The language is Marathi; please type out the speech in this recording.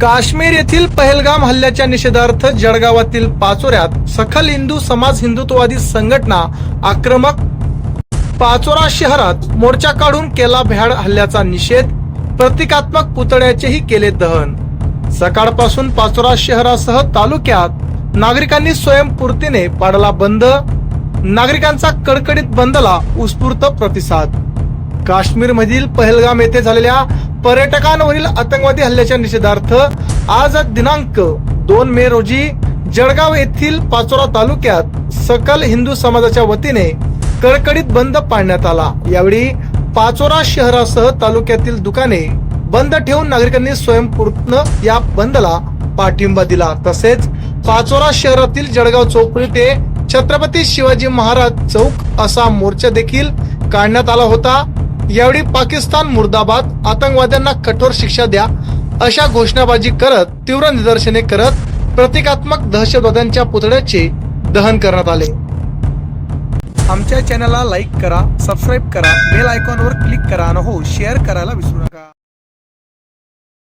काश्मीर येथील पहलगाम हल्ल्याच्या निषेधार्थ जळगावातील पाचोऱ्यात सखल हिंदू समाज हिंदुत्ववादी संघटना आक्रमक पाचोरा शहरात मोर्चा काढून केला भ्याड हल्ल्याचा निषेध प्रतिकात्मक पुतळ्याचेही केले दहन. सकाळपासून पाचोरा शहरासह तालुक्यात नागरिकांनी स्वयंपूर्तीने पाडला बंद नागरिकांचा कडकडीत बंदला उत्स्फूर्त प्रतिसाद. काश्मीर मधील पहलगाम येथे झालेल्या पर्यटकांवरील आतंकवादी हल्ल्याच्या निषेधार्थ आज दिनांक दोन मे रोजी जळगाव येथील पाचोरा तालुक्यात सकल हिंदू समाजाच्या वतीने कडकडीत बंद पाडण्यात आला. यावेळी पाचोरा शहरासह तालुक्यातील दुकाने बंद ठेवून नागरिकांनी स्वयंपूर्ण या बंदला पाठिंबा दिला. तसेच पाचोरा शहरातील जळगाव चौकडी ते छत्रपती शिवाजी महाराज चौक असा मोर्चा देखील काढण्यात आला होता. यावेळी पाकिस्तान मुर्दाबाद आतंकवाद्यांना कठोर शिक्षा द्या अशा घोषणाबाजी करत तीव्र निदर्शने करत प्रतिकात्मक दहशतवाद्यांच्या पुतळ्याचे दहन करण्यात आले. आमच्या चॅनलला लाईक करा सबस्क्राईब करा बेल आयकॉनवर क्लिक करा आणि हो शेअर करायला विसरू नका.